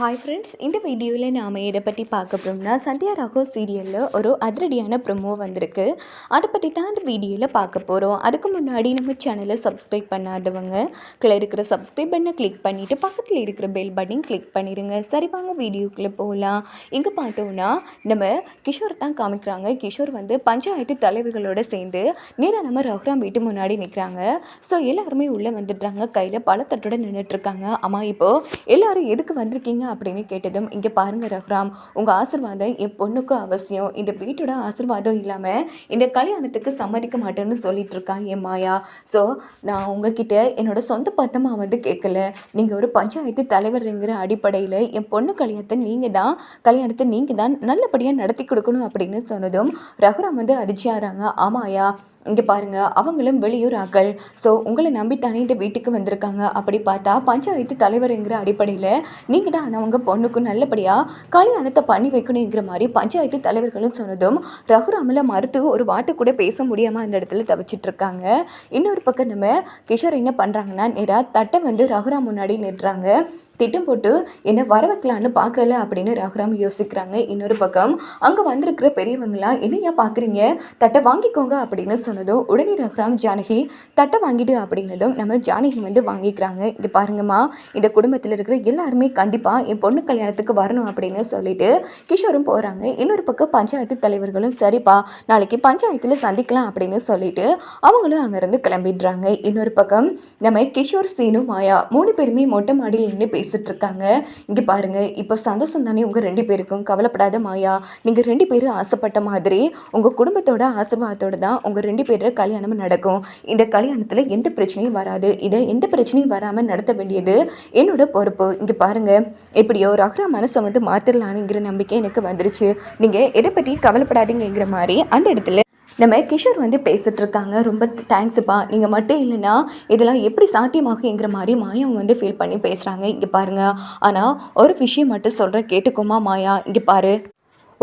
Hi friends இந்த வீடியோவில் நாம் எதை பற்றி பார்க்க போகிறோம்னா சந்தியா ராகோ சீரியலில் ஒரு அதிரடியான ப்ரொமோ வந்திருக்கு. அதை பற்றி தான் இந்த வீடியோவில் பார்க்க போகிறோம் அதுக்கு முன்னாடி நம்ம சேனலை சப்ஸ்கிரைப் பண்ணாதவங்க கீழே இருக்கிற சப்ஸ்கிரைப் பண்ணை கிளிக் பண்ணிவிட்டு பக்கத்தில் இருக்கிற பெல் பட்டன் கிளிக் பண்ணிடுங்க சரி வாங்க வீடியோக்குள்ளே போகலாம் இங்கே பார்த்தோன்னா நம்ம கிஷோர் தான் காமிக்கிறாங்க. கிஷோர் வந்து பஞ்சாயத்து தலைவர்களோடு சேர்ந்து நேராக நம்ம ரகுராம் வீட்டு முன்னாடி நிற்கிறாங்க ஸோ எல்லாருமே உள்ளே வந்துடுறாங்க. கையில் பழத்தட்டோட நின்றுட்டுருக்காங்க ஆமாம் இப்போது எல்லோரும் எதுக்கு வந்திருக்கீங்க? அப்படின்னு கேட்டதும் இங்கே பாருங்கள் ரகுராம் உங்கள் ஆசிர்வாதம் என் பொண்ணுக்கு அவசியம். இந்த வீட்டோட ஆசிர்வாதம் இல்லாமல் இந்த கல்யாணத்துக்கு சம்மதிக்க மாட்டேன்னு சொல்லிட்டு இருக்கான் என் மாயா. ஸோ நான் உங்ககிட்ட என்னோட சொந்த பத்தமாக வந்து கேட்கல நீங்கள் ஒரு பஞ்சாயத்து தலைவருங்கிற அடிப்படையில் என் பொண்ணு கல்யாணத்தை நீங்கள் தான் கல்யாணத்தை நீங்கள் தான் நல்லபடியாக நடத்தி கொடுக்கணும் அப்படின்னு சொன்னதும் ரகுராம் வந்து அதிர்ச்சியாகிறாங்க ஆமாயா இங்கே பாருங்கள் அவங்களும் வெளியூர் ஆக்கள் ஸோ உங்களை நம்பித்தானே இந்த வீட்டுக்கு வந்திருக்காங்க அப்படி பார்த்தா பஞ்சாயத்து தலைவருங்கிற அடிப்படையில் நீங்கள் தான் அவங்க பொண்ணுக்கு நல்லபடியாக கல்யாணத்தை பண்ணி வைக்கணுங்கிற மாதிரி பஞ்சாயத்து தலைவர்களும் சொன்னதும் ரகுராமில் மறுத்து ஒரு வார்த்தை கூட பேச முடியாமல் அந்த இடத்துல தவிச்சிட்டு இருக்காங்க. இன்னொரு பக்கம் நம்ம கிஷோர் என்ன பண்ணுறாங்கன்னா நேராக தட்டை வந்து ரகுராம் முன்னாடி நின்றாங்க திட்டம் போட்டு என்னை வர வைக்கலான்னு பார்க்கல அப்படின்னு ரகுராம் யோசிக்கிறாங்க. இன்னொரு பக்கம் அங்கே வந்திருக்கிற பெரியவங்களாம் என்னையா பார்க்குறீங்க தட்டை வாங்கிக்கோங்க அப்படின்னு சொன்னதும் உடனே ரகுராம் ஜானகி தட்டை வாங்கிடு அப்படின்னதும் நம்ம ஜானகி வந்து வாங்கிக்கிறாங்க. இது பாருங்கம்மா இந்த குடும்பத்தில் இருக்கிற எல்லாருமே கண்டிப்பாக என் பொண்ணு கல்யாணத்துக்கு வரணும் அப்படின்னு சொல்லிட்டு கிஷோரும் போகிறாங்க இன்னொரு பக்கம் பஞ்சாயத்து தலைவர்களும் சரிப்பா நாளைக்கு பஞ்சாயத்தில் சந்திக்கலாம் அப்படின்னு சொல்லிட்டு அவங்களும் அங்கேருந்து கிளம்பிடுறாங்க. இன்னொரு பக்கம் நம்ம கிஷோர் சீனு மாயா மூணு பேருமே மொட்டை மாடியில் நின்று பேசிட்டு இருக்காங்க இங்கே பாருங்க இப்போ சந்தோஷம் தானே உங்கள் ரெண்டு பேருக்கும். கவலைப்படாத மாயா நீங்கள் ரெண்டு பேரும் ஆசைப்பட்ட மாதிரி உங்கள் குடும்பத்தோட ஆசீர்வாதத்தோடு தான் உங்கள் ரெண்டு பேரோட கல்யாணமும் நடக்கும். இந்த கல்யாணத்தில் எந்த பிரச்சனையும் வராது. இதை எந்த பிரச்சனையும் வராமல் நடத்த வேண்டியது என்னோட பொறுப்பு. இங்கே பாருங்கள் எப்படியோ ரஹ்ரா மனசை வந்து மாத்திரலானுங்கிற நம்பிக்கை எனக்கு வந்துருச்சு. நீங்கள் எதை பற்றி கவலைப்படாதீங்கிற மாதிரி அந்த இடத்துல நம்ம கிஷோர் வந்து பேசிட்டு இருக்காங்க. ரொம்ப தேங்க்ஸுப்பா. நீங்கள் மட்டும் இல்லைன்னா இதெல்லாம் எப்படி சாத்தியமாகுங்கிற மாதிரி மாயாவும் வந்து ஃபீல் பண்ணி பேசுகிறாங்க இங்கே பாருங்கள் ஆனால் ஒரு விஷயம் மட்டும் சொல்கிறேன் கேட்டுக்கோமா மாயா? இங்கே பாரு.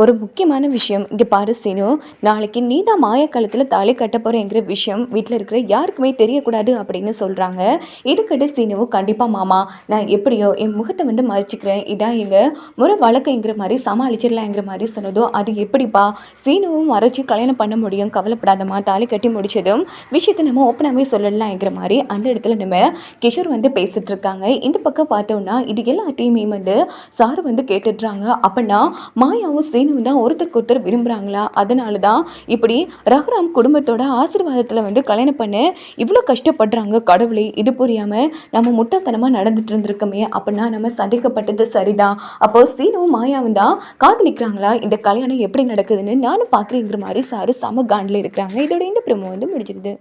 ஒரு முக்கியமான விஷயம். இங்கே பாரு சீனு. நாளைக்கு நீ தான் மாயக்காலத்தில் தாலி கட்ட போகிறேங்கிற விஷயம் வீட்டில் இருக்கிற யாருக்குமே தெரியக்கூடாது அப்படின்னு சொல்கிறாங்க இதுக்கிட்ட சீனுவும் கண்டிப்பாக மாமா நான் எப்படியோ என் முகத்தை வந்து மறைச்சிக்கிறேன். இதான் எங்கள் முறை வழக்குங்கிற மாதிரி சமாளிச்சிடலாங்கிற மாதிரி சொன்னதும் அது எப்படிப்பா? சீனுவும் மறைச்சி கல்யாணம் பண்ண முடியும். கவலைப்படாதம்மா. தாலி கட்டி முடிச்சதும் விஷயத்தை நம்ம ஓப்பனாகவே சொல்லலாங்கிற மாதிரி அந்த இடத்துல நம்ம கிஷோர் வந்து பேசிகிட்டு இருக்காங்க. இந்த பக்கம் பார்த்தோம்னா இது எல்லாத்தையுமே வந்து சார் வந்து கேட்டுடுறாங்க. அப்படின்னா மாயாவும் சீனு வேணும் தான் ஒருத்தருக்கு ஒருத்தர் விரும்புகிறாங்களா அதனால தான் இப்படி ரகுராம் குடும்பத்தோட ஆசீர்வாதத்தில் வந்து கல்யாணம் பண்ண இவ்வளோ கஷ்டப்படுறாங்க கடவுளே. இது புரியாமல் நம்ம முட்டாத்தனமாக நடந்துட்டு இருந்திருக்கோமே அப்படின்னா நம்ம சந்தேகப்பட்டது சரிதான். அப்போ சீனுவும் மாயாவும் தான் காதலிக்கிறாங்களா? இந்த கல்யாணம் எப்படி நடக்குதுன்னு நானும் பார்க்குறேங்கிற மாதிரி சாரு சம காண்டில் இருக்கிறாங்க. இதோட இந்த பிரமோ வந்து முடிஞ்சிருது.